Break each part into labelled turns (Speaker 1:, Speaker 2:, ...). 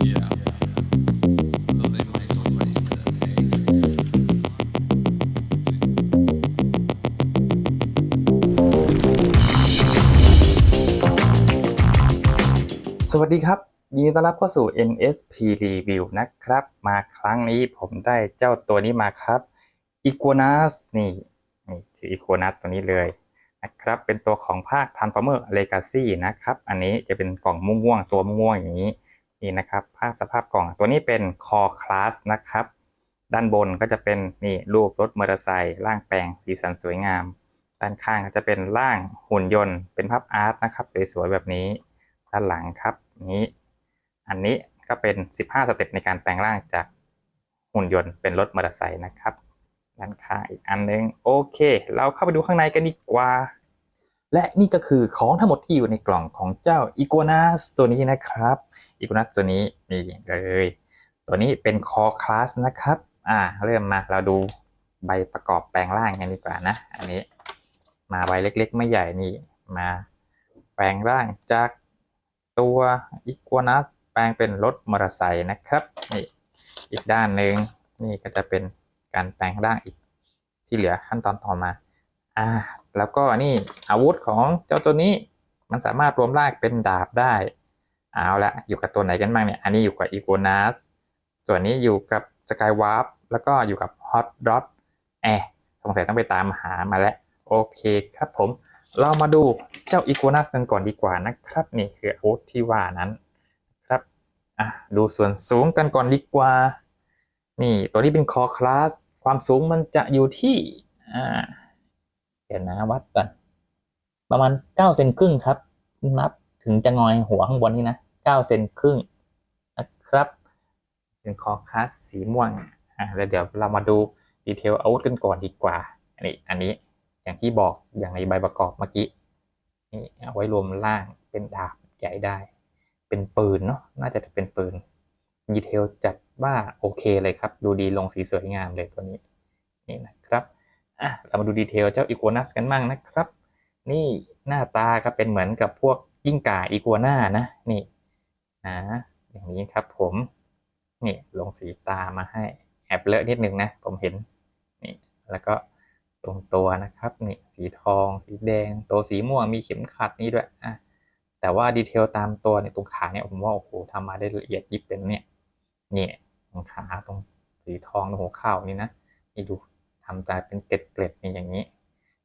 Speaker 1: สวัสดีครับ ยินดีต้อนรับเข้าสู่ NSP Review นะครับ มาครั้งนี้ผมได้เจ้าตัวนี้มาครับ Iguanas นี่นี่ชื่อ Iguanas ตัวนี้เลยนะครับ เป็นตัวของภาค Transformer Legacy นะครับ อันนี้จะเป็นกล่องม่วงๆตัวม่วงๆอย่างนี้ นี่นะครับภาพสภาพกล่องตัวนี้เป็น Core Class นะครับ ด้านบนก็จะเป็นนี่รูปรถมอเตอร์ไซค์ร่างแปลงสีสันสวยงาม ด้านข้างก็จะเป็นร่างหุ่นยนต์ เป็นภาพอาร์ตนะครับสวยๆแบบนี้ ด้านหลังครับนี้ อันนี้ก็เป็น 15 สเต็ปในการแปลงร่างจากหุ่นยนต์เป็นรถมอเตอร์ไซค์นะครับด้านข้างอีกอันนึงโอเค เราเข้าไปดูข้างในกันดีกว่า และนี่ก็คือของทั้งหมดที่อยู่ในกล่องของเจ้า Iguanas ตัวนี้นะครับ Iguanas ตัวนี้นี่เลยตัวนี้เป็น Core Class นะครับ อ่า เริ่มมาเราดูใบประกอบแปลงร่างกันดีกว่านะ อันนี้ มาใบเล็กๆ ไม่ใหญ่นี่มาแปลงร่างจากตัวอีกัวนัสแปลงเป็นรถมอเตอร์ไซค์นะครับนี่อีกด้านหนึ่งนี่ก็จะเป็นการแปลงร่างอีกที่เหลือขั้นตอนต่อมา อ่าแล้วก็นี่อาวุธของเจ้าตัวนี้มันสามารถรวมร่างเป็นดาบได้เอาละอยู่กับตัวไหนกันบ้างเนี่ย อันนี้อยู่กับอีกัวนัสส่วนนี้อยู่กับสกายวาร์ปแล้วก็อยู่กับฮอตดอทแอะสงสัยต้องไปตามหามาแล้ว โอเคครับผม เรามาดูเจ้าอีกัวนัสกันก่อนดีกว่านะครับ นี่คืออาวุธที่ว่านั้นครับอะดูส่วนสูงกันก่อนดีกว่า นี่ตัวนี้เป็นคอคลาส ความสูงมันจะอยู่ที่อ่า เดี๋ยวนะวัดก่อนประมาณเก้าเซนครึ่งครับ นับถึงจะงอยหัวข้างบนนี่นะเก้าเซนครึ่งนะครับ เป็นคอคลาสสีม่วงอะแล้วเดี๋ยวเรามาดูดีเทลอาวุธกันก่อนดีกว่า อันนี้อันนี้อย่างที่บอกอย่างในใบประกอบเมื่อกี้นี่เอาไว้รวมล่างเป็นดาบใหญ่ได้ เป็นปืนเนาะน่าจะเป็นปืนดีเทลจัดว่าโอเคเลยครับ ดูดีลงสีสวยงามเลยตัวนี้นี่นะครับ อะเรามาดูดีเทลเจ้าอีกัวนัสกันบ้างนะครับ นี่หน้าตาก็เป็นเหมือนกับพวกยิ่งก่าอีกัวน่านะนี่นะอย่างนี้ครับผมนี่ลงสีตามาให้แอบเลอะนิดนึงนะ ผมเห็นนี่แล้วก็ตรงตัวนะครับนี่สีทอง สีแดง ตัวสีม่วงมีเข็มขัดนี่ด้วยอะแต่ว่าดีเทลตามตัวเนี่ยตรงขาเนี่ยผมว่าโอ้โหทำมาได้ละเอียดยิบเป็นเนี่ยนี่ตรงขาตรงสีทองตรงหัวเข่านี่นะนี่ดู ทำตาเป็นเกล็ดๆนี่อย่างนี้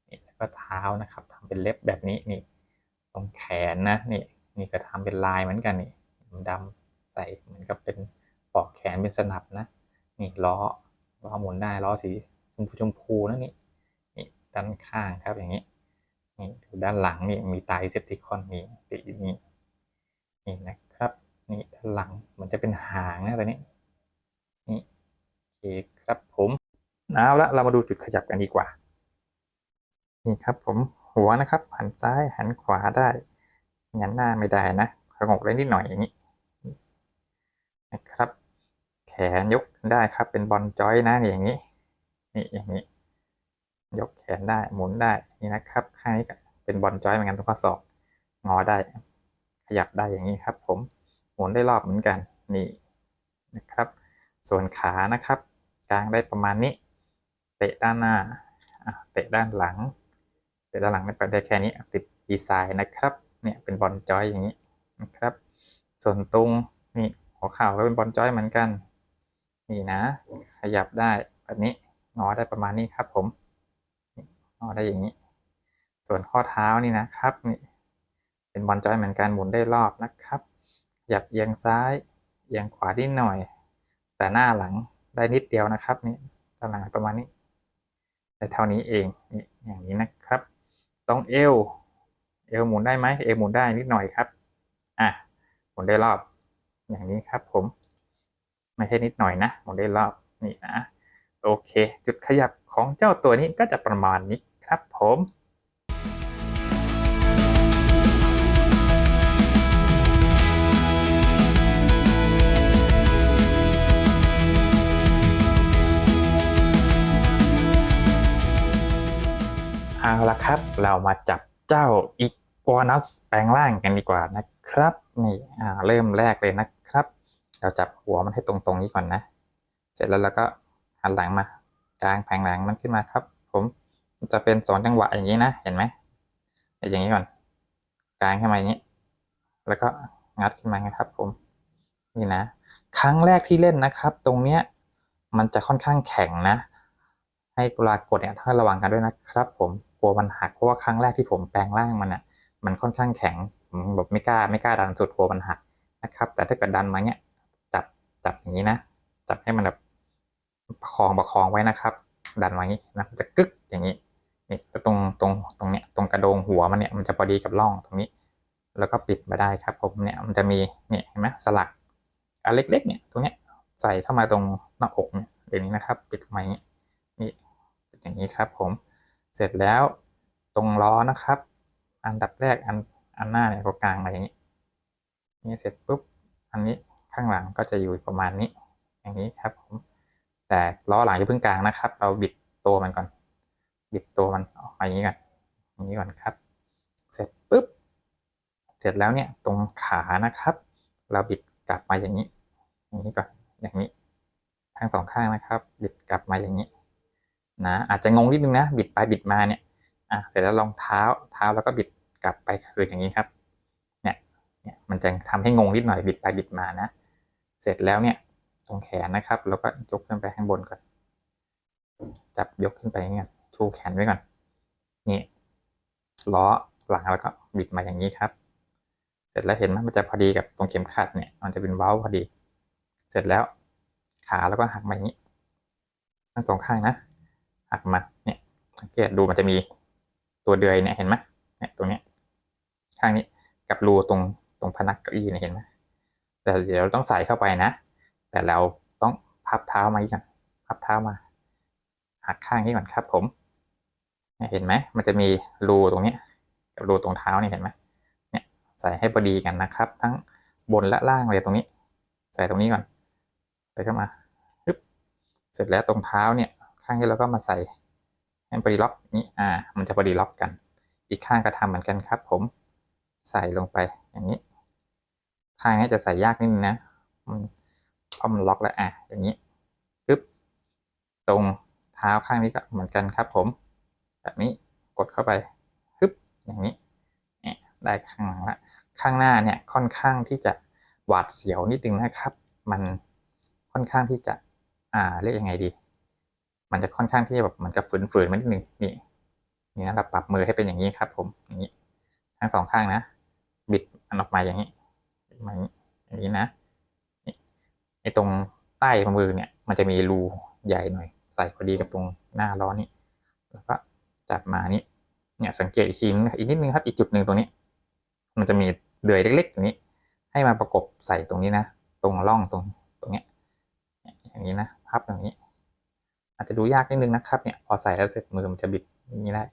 Speaker 1: นี่แล้วก็เท้านะครับทำเป็นเล็บแบบนี้นี่ ตรงแขนนะนี่นี่ก็ทำเป็นลายเหมือนกันนี่ดำๆใส่เหมือนกับเป็นปอกแขนเป็นสนับนะนี่ล้อล้อหมุนได้ล้อสีชมพูชมพูนะนี่นี่ด้านข้างครับอย่างนี้นี่ดูด้านหลังนี่มีไตเซปติคอนนี่ติดอยู่นี่นี่นะครับนี่ด้านหลังมันจะเป็นหางนะตัวนี้นี่โอเคครับผม เอาละเรามาดูจุดขยับกันดีกว่า นี่ครับผมหัวนะครับ หันซ้ายหันขวาได้หันหน้าไม่ได้นะขงกได้นิดหน่อยอย่างนี้นะครับ แขนยกได้ครับเป็นบอลจอยนะอย่างนี้นี่อย่างนี้ ยกแขนได้หมุนได้นี่นะครับข้างนี้ก็เป็นบอลจอยเหมือนกันตรงข้อศอกงอได้ ขยับได้อย่างนี้ครับ ผมหมุนได้รอบเหมือนกันนี่นะครับ ส่วนขานะครับ กลางได้ประมาณนี้ เตะด้านหน้าเตะด้านหลัง เตะด้านหลังไม่ไปได้แค่นี้ติดดีไซน์นะครับ เนี่ยเป็นบอลจอยอย่างนี้นะครับ ส่วนตรงนี่หัวเข่าก็เป็นบอลจอยเหมือนกัน นี่นะ ขยับได้แบบนี้งอได้ประมาณนี้ครับผมงอได้อย่างนี้ ส่วนข้อเท้านี่นะครับนี่เป็นบอลจอยเหมือนกันหมุนได้รอบนะครับขยับเอียงซ้ายเอียงขวานิดหน่อย แต่หน้าหลังได้นิดเดียวนะครับนี่ด้านหลังประมาณนี้ ได้เท่านี้เองอย่างนี้นะครับ ต้องเอวเอวหมุนได้ไหมเอวหมุนได้นิดหน่อยครับอะหมุนได้รอบ อย่างนี้ครับผม ไม่ใช่นิดหน่อยนะหมุนได้รอบนี่นะโอเค จุดขยับของเจ้าตัวนี้ก็จะประมาณนี้ครับผม เอาละครับ เรามาจับเจ้าอีกัวนัสแปลงร่างกันดีกว่านะครับ นี่อ่าเริ่มแรกเลยนะครับ เราจับหัวมันให้ตรงๆนี้ก่อนนะ เสร็จแล้วเราก็หันหลังมากางแผงหลังมันขึ้นมาครับ ผมจะเป็นสองจังหวะอย่างนี้นะเห็นไหมอย่างนี้ก่อนกางขึ้นมาอย่างนี้ แล้วก็งัดขึ้นมานะครับ ผมนี่นะ ครั้งแรกที่เล่นนะครับ ตรงเนี้ยมันจะค่อนข้างแข็งนะ ให้กุลากดเนี่ยถ้าระวังกันด้วยนะครับ ผม ลัวมันหักเพราะว่าครั้งแรกที่ผมแปลงร่างมันอะมันค่อนข้างแข็งผมแบบไม่กล้าไม่กล้าดันสุดกลัวมันหักนะครับ แต่ถ้าเกิดดันมาเนี้ยจับจับอย่างนี้นะจับให้มันแบบประคองประคองไว้นะครับ ดันไว้อย่างนี้นะมันจะกึกอย่างนี้นี่ตรงตรงตรงเนี้ยตรงกระโดงหัวมันเนี่ยมันจะพอดีกับร่องตรงนี้ แล้วก็ปิดมาได้ครับ ผมเนี่ยมันจะมีเนี่ยเห็นไหมสลักอันเล็กๆเนี่ยตรงเนี้ยใส่เข้ามาตรงหน้าอกเนี่ยอย่างนี้นะครับ ปิดมาอย่างนี้นี่ปิดอย่างนี้ครับ ผม เสร็จแล้วตรงล้อนะครับ อันดับแรกอันอันหน้าเนี่ยก็กลางมาอย่างนี้นี่เสร็จปุ๊บอันนี้ข้างหลังก็จะอยู่ประมาณนี้ อย่างนี้ครับผมแต่ล้อหลังอย่าเพิ่งกลางนะครับ เราบิดตัวมันก่อน บิดตัวมันออกมาอย่างนี้ก่อนอย่างนี้ก่อนครับ เสร็จปุ๊บเสร็จแล้วเนี่ยตรงขานะครับ เราบิดกลับมาอย่างนี้ อย่างนี้ก่อนอย่างนี้ ทั้งสองข้างนะครับ บิดกลับมาอย่างนี้ นะอาจจะงงนิดนึงนะบิดไปบิดมาเนี่ยอะเสร็จแล้วลองเท้าเท้าแล้วก็บิดกลับไปคืนอย่างนี้ครับเนี่ยเนี่ยมันจะทำให้งงนิดหน่อยบิดไปบิดมานะ เสร็จแล้วเนี่ยตรงแขนนะครับเราก็ยกขึ้นไปข้างบนก่อนจับยกขึ้นไปอย่างเงี้ยชูแขนไว้ก่อนนี่ล้อหลังแล้วก็บิดมาอย่างนี้ครับ เสร็จแล้วเห็นไหมมันจะพอดีกับตรงเข็มขัดเนี่ย มันจะเป็นเว้าพอดี เสร็จแล้วขาแล้วก็หักมาอย่างนี้ทั้งสองข้างนะักมาเนี่ยสังเกตดูมันจะมีตัวเดือยเนี่ยเห็นไหมเนี่ยตรงเนี้ยข้างนี้กับรูตรงตรงพนักเก้าอี้เนี่ยเห็นไหมแต่เดี๋ยวเราต้องใส่เข้าไปนะ แต่เราต้องพับเท้ามาอีกก่อนพับเท้ามาหักข้างนี้ก่อนครับผมเนี่ยเห็นไหมมันจะมีรูตรงเนี้ยกับรูตรงเท้านี่เห็นไหมเนี่ยใส่ให้พอดีกันนะครับ ทั้งบนและล่างเลยตรงนี้ ใส่ตรงนี้ก่อนใส่เข้ามาปึ๊บเสร็จแล้วตรงเท้าเนี่ย ข้างนี้เราก็มาใส่ให้พอดีล็อกนี่อ่า มันจะพอดีล็อกกัน อีกข้างก็ทำเหมือนกันครับ ผมใส่ลงไปอย่างนี้ ข้างนี้จะใส่ยากนิดนึงนะมันเพราะมันล็อกแล้วอะอย่างนี้ปึ๊บตรงเท้าข้างนี้ก็เหมือนกันครับ ผม แบบนี้กดเข้าไปปึ๊บอย่างนี้เนี่ยได้ข้างหลังละข้างหน้าเนี่ยค่อนข้างที่จะหวาดเสียวนิดนึงนะครับ มันค่อนข้างที่จะอ่าเรียกยังไงดี มันจะค่อนข้างที่จะแบบมันจะฝืนๆมันนิดนึงนี่นี่นะเราปรับมือให้เป็นอย่างนี้ครับ ผมอย่างนี้ทั้งสองข้างนะบิดมันออกมาอย่างนี้บิดมาอย่างนี้อย่างนี้นะนี่ไอ้ตรงใต้มือเนี่ย มันจะมีรูใหญ่หน่อย ใส่พอดีกับตรงหน้าล้อนี่แล้วก็จับมานี่เนี่ยสังเกตอีกทีนึงอีกนิดนึงครับอีกจุดหนึ่งตรงนี้ มันจะมีเดือยเล็กๆตรงนี้ ให้มาประกบใส่ตรงนี้นะ ตรงร่องตรงตรงเนี้ยอย่างนี้นะพับอย่างนี้ อาจจะดูยากนิดนึงนะครับเนี่ยพอใส่แล้วเสร็จมือมันจะบิดอย่างนี้ได้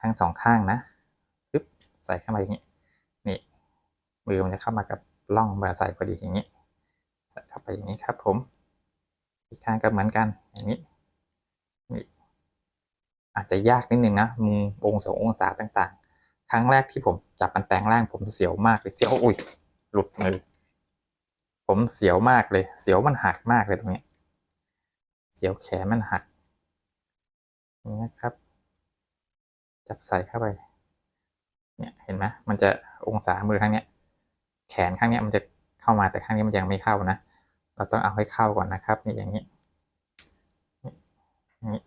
Speaker 1: ทั้งสองข้างนะปึ๊บใส่เข้ามาอย่างนี้นี่มือมันจะเข้ามากับร่องมาใส่พอดีอย่างนี้ ใส่เข้าไปอย่างนี้ครับ ผม อีกข้างก็เหมือนกันอย่างนี้นี่อาจจะยากนิดนึงนะมุมองศาองศาต่างๆ ครั้งแรกที่ผมจับมันแปลงร่างผมเสียวมากเลยเสียวอุ้ยหลุดมือผมเสียวมากเลย เสียวมันหักมากเลยตรงนี้ เสียวแขนมันหักอย่างนี้ครับ จับใส่เข้าไป เนี่ยเห็นไหมมันจะองศามือข้างเนี้ย แขนข้างเนี้ยมันจะเข้ามาแต่ข้างนี้มันยังไม่เข้านะ เราต้องเอาให้เข้าก่อนนะครับ นี่อย่างนี้นี่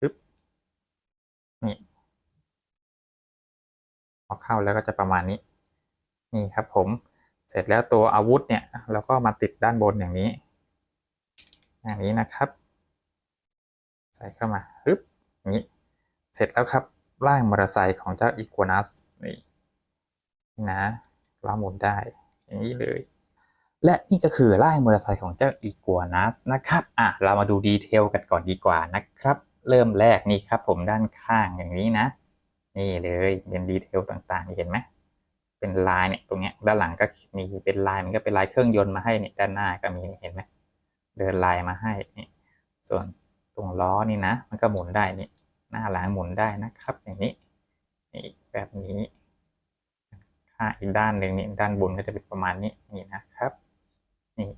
Speaker 1: ปึ๊บนี่พอเข้าแล้วก็จะประมาณนี้ นี่ครับผม เสร็จแล้วตัวอาวุธเนี่ยเราก็มาติดด้านบนอย่างนี้ อย่างนี้นะครับ ใส่เข้ามาปึ๊บนี้เสร็จแล้วครับร่างมอเตอร์ไซค์ของเจ้าอีกัวนัสนี่นะเราหมุนได้ อย่างนี้เลย และนี่ก็คือร่างมอเตอร์ไซค์ของเจ้าอีกัวนัสนะครับอะเรามาดูดีเทลกันก่อนดีกว่านะครับ เริ่มแรกนี่ครับผมด้านข้างอย่างนี้นะ นี่เลยเป็นดีเทลต่างๆเห็นไหมเป็นลายเนี่ยตรงเนี้ยด้านหลังก็มีเป็นลายมันก็เป็นลายเครื่องยนต์มาให้เนี่ยด้านหน้าก็มีเห็นไหม เดินลายมาให้นี่ส่วนตรงล้อนี่นะ มันก็หมุนได้นี่หน้าหลังหมุนได้นะครับ อย่างนี้นี่แบบนี้ถ้าอีกด้านหนึ่งนี่ด้านบนก็จะเป็นประมาณนี้นี่นะครับนี่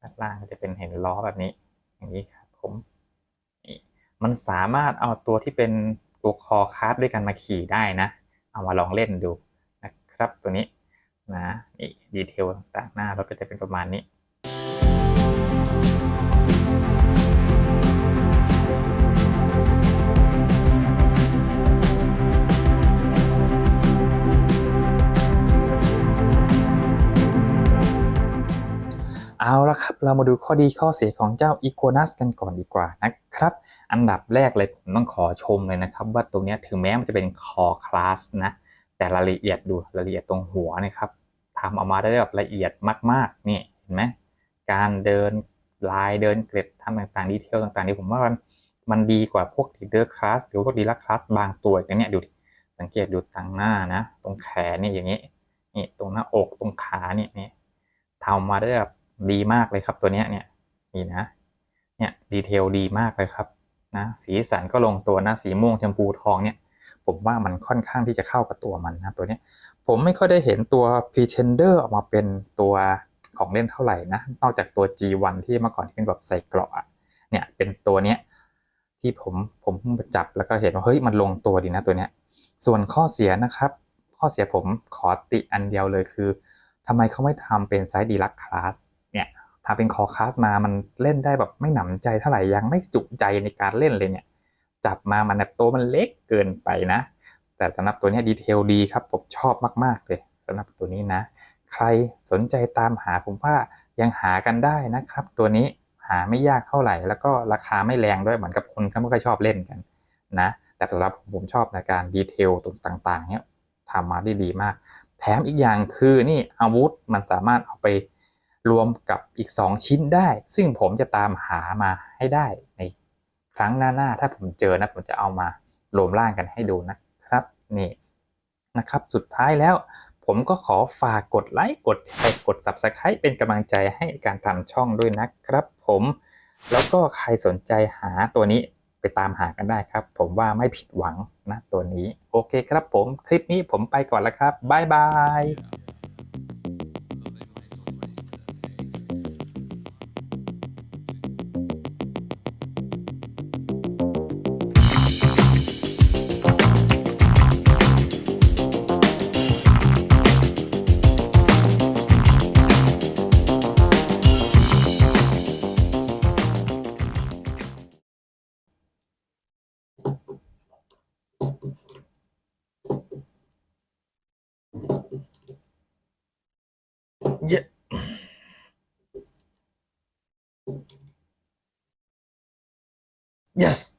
Speaker 1: ด้านล่างก็จะเป็นเห็นล้อแบบนี้ อย่างนี้ครับผมนี่มันสามารถเอาตัวที่เป็นตัวคอคาร์ดด้วยกันมาขี่ได้นะ เอามาลองเล่นดูนะครับตัวนี้นะนี่ดีเทลต่างๆหน้ารถก็จะเป็นประมาณนี้ เอาละครับ เรามาดูข้อดีข้อเสียของเจ้า e q u a n u s กันก่อนดีกว่านะครับ อันดับแรกเลยผมต้องขอชมเลยนะครับว่าตรงนี้ถึงแม้มันจะเป็น core class นะ แต่รายละเอียดดูรายละเอียดตรงหัวนะครับทำออกมาได้แบบละเอียดมากๆนี่เห็นไหมการเดินลายเดินเกร็ดทำต่างๆดีเทลต่างๆนี่ผมว่ามันมันดีกว่าพวก leader class หรือพวก deluxe class บางตัวอย่างเนี้ยดูสังเกตดูทางหน้านะ ตรงแขนนี่อย่างนี้นี่ตรงหน้าอกตรงขาเนี่ยนี่ทำมาได้แบบ ดีมากเลยครับตัวเนี้ยเนี่ยนี่นะเนี่ยดีเทลดีมากเลยครับนะสีสันก็ลงตัวนะสีม่วงชมพูทองเนี่ยผมว่ามันค่อนข้างที่จะเข้ากับตัวมันนะตัวเนี้ยผมไม่ค่อยได้เห็นตัว Pretender ออกมาเป็นตัวของเล่นเท่าไหร่นะนอกจากตัว G1 ที่เมื่อก่อนที่เป็นแบบใส่เกราะเนี่ยเป็นตัวเนี้ยที่ผมผมเพิ่งจับแล้วก็เห็นว่าเฮ้ยมันลงตัวดีนะตัวเนี้ยส่วนข้อเสียนะครับ ข้อเสียผมขอติอันเดียวเลยคือทำไมเขาไม่ทำเป็นไซส์ดีลักคลาส ถ้าเป็นคอคลาสมามันเล่นได้แบบไม่หนำใจเท่าไหร่ยังไม่จุใจในการเล่นเลยเนี่ย จับมามันแบบตัวมันเล็กเกินไปนะ แต่สำหรับตัวนี้ดีเทลดีครับผมชอบมากๆเลยสำหรับตัวนี้นะ ใครสนใจตามหาผมว่ายังหากันได้นะครับ ตัวนี้หาไม่ยากเท่าไหร่ แล้วก็ราคาไม่แรงด้วยเหมือนกับคนที่ไม่ค่อยชอบเล่นกันนะ แต่สำหรับผมผมชอบในการดีเทลตรงต่างๆเนี้ยทำมาได้ดีมาก แถมอีกอย่างคือนี่อาวุธมันสามารถเอาไป รวมกับอีก 2 ชิ้นได้ ซึ่งผมจะตามหามาให้ได้ในครั้งหน้าๆ ถ้าผมเจอนะผมจะเอามารวมร่างกันให้ดูนะครับนี่นะครับ สุดท้ายแล้วผมก็ขอฝากกดไลค์กดแชร์กด Subscribe เป็นกำลังใจให้การทำช่องด้วยนะครับผมแล้วก็ใครสนใจหาตัวนี้ไปตามหากันได้ครับ ผมว่าไม่ผิดหวังนะตัวนี้ โอเคครับผม คลิปนี้ผมไปก่อนแล้วครับ บ๊ายบาย Yes.